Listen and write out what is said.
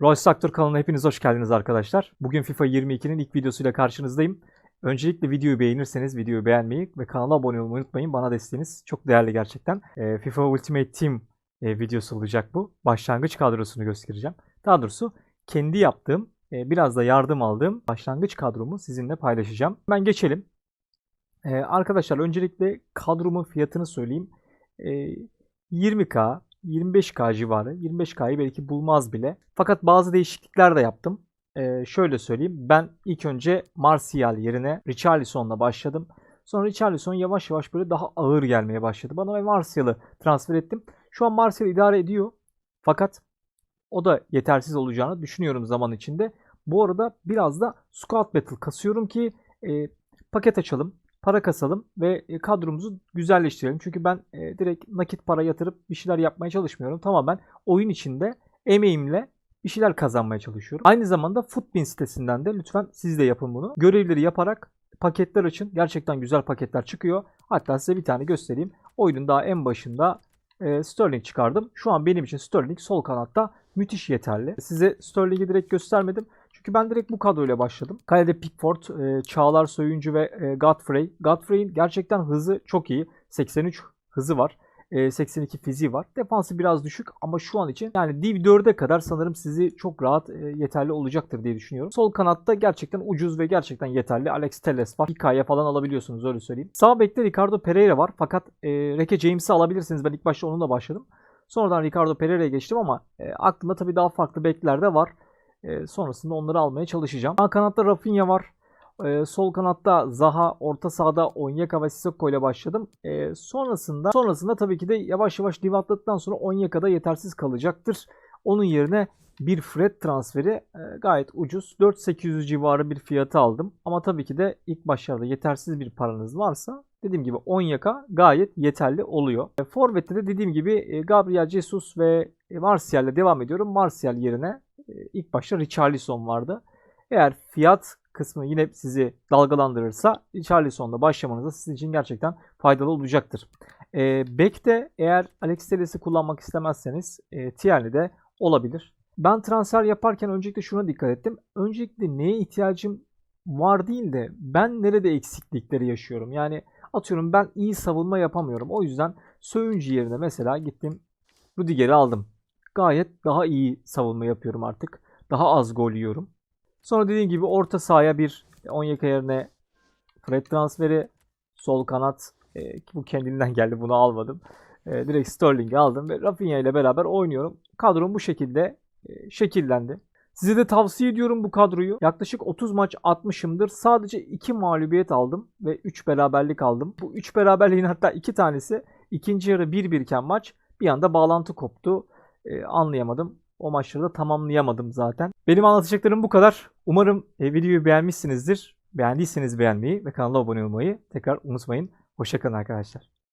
Royce Aktör kanalına hepiniz hoş geldiniz arkadaşlar. Bugün FIFA 22'nin ilk videosuyla karşınızdayım. Öncelikle videoyu beğenirseniz videoyu beğenmeyi ve kanala abone olmayı unutmayın. Bana desteğiniz çok değerli gerçekten. Ee, FIFA Ultimate Team e, videosu olacak bu. Başlangıç kadrosunu göstereceğim. Daha doğrusu kendi yaptığım, e, biraz da yardım aldığım başlangıç kadromu sizinle paylaşacağım. Hemen geçelim. Ee, arkadaşlar öncelikle kadromun fiyatını söyleyeyim. Ee, 20k, 25k civarı. 25k'yı belki bulmaz bile. Fakat bazı değişiklikler de yaptım. Ee, şöyle söyleyeyim. Ben ilk önce Martial yerine Richarlison'la başladım. Sonra Richarlison yavaş yavaş böyle daha ağır gelmeye başladı. Bana ve Martial'ı transfer ettim. Şu an Martial idare ediyor. Fakat o da yetersiz olacağını düşünüyorum zaman içinde. Bu arada biraz da Squad Battle kasıyorum ki e, paket açalım, para kasalım ve e, kadromuzu güzelleştirelim. Çünkü ben e, direkt nakit para yatırıp bir şeyler yapmaya çalışmıyorum. Tamamen oyun içinde emeğimle bir şeyler kazanmaya çalışıyorum. Aynı zamanda Footbin sitesinden de lütfen siz de yapın bunu. Görevleri yaparak paketler açın. Gerçekten güzel paketler çıkıyor. Hatta size bir tane göstereyim. Oyunun daha en başında e, Sterling çıkardım. Şu an benim için Sterling sol kanatta müthiş yeterli. Size Sterling'i direkt göstermedim. Çünkü ben direkt bu kadroyla başladım. Kalede Pickford, e, Çağlar Soyuncu ve e, Godfrey. Godfrey'in gerçekten hızı çok iyi. 83 hızı var. E, 82 fiziği var. Defansı biraz düşük ama şu an için yani Div 4'e kadar sanırım sizi çok rahat e, yeterli olacaktır diye düşünüyorum. Sol kanatta gerçekten ucuz ve gerçekten yeterli. Alex Telles var. Hikaye falan alabiliyorsunuz öyle söyleyeyim. Sağ bekte Ricardo Pereira var fakat e, Reke James'i alabilirsiniz. Ben ilk başta onunla başladım. Sonradan Ricardo Pereira'ya geçtim ama e, aklımda tabii daha farklı bekler de var. E, sonrasında onları almaya çalışacağım. Sağ kanatta Rafinha var. E, sol kanatta Zaha, orta sahada Onyeka ve Sissoko ile başladım. E, sonrasında sonrasında tabii ki de yavaş yavaş div atladıktan sonra Onyeka'da yetersiz kalacaktır. Onun yerine bir Fred transferi e, gayet ucuz. 4800 civarı bir fiyatı aldım. Ama tabii ki de ilk başlarda yetersiz bir paranız varsa dediğim gibi Onyeka gayet yeterli oluyor. E, Forvet'te de dediğim gibi e, Gabriel Jesus ve e, Martial ile devam ediyorum. Martial yerine ilk başta Richarlison vardı. Eğer fiyat kısmı yine sizi dalgalandırırsa Richarlison'la başlamanız da sizin için gerçekten faydalı olacaktır. E, Bek'te eğer Alex Telles'i kullanmak istemezseniz e, Tierney de olabilir. Ben transfer yaparken öncelikle şuna dikkat ettim. Öncelikle neye ihtiyacım var değil de ben nerede eksiklikleri yaşıyorum. Yani atıyorum ben iyi savunma yapamıyorum. O yüzden Söyüncü yerine mesela gittim Rudiger'i aldım. Gayet daha iyi savunma yapıyorum artık. Daha az gol yiyorum. Sonra dediğim gibi orta sahaya bir Onyeka yerine Fred transferi. Sol kanat e, bu kendinden geldi bunu almadım. E, direkt Sterling'i aldım ve Rafinha ile beraber oynuyorum. Kadrom bu şekilde e, şekillendi. Size de tavsiye ediyorum bu kadroyu. Yaklaşık 30 maç atmışımdır. Sadece 2 mağlubiyet aldım ve 3 beraberlik aldım. Bu 3 beraberliğin hatta 2 tanesi ikinci yarı 1-1 iken maç bir anda bağlantı koptu. Ee, anlayamadım. O maçları da tamamlayamadım zaten. Benim anlatacaklarım bu kadar. Umarım e, videoyu beğenmişsinizdir. Beğendiyseniz beğenmeyi ve kanala abone olmayı tekrar unutmayın. Hoşçakalın arkadaşlar.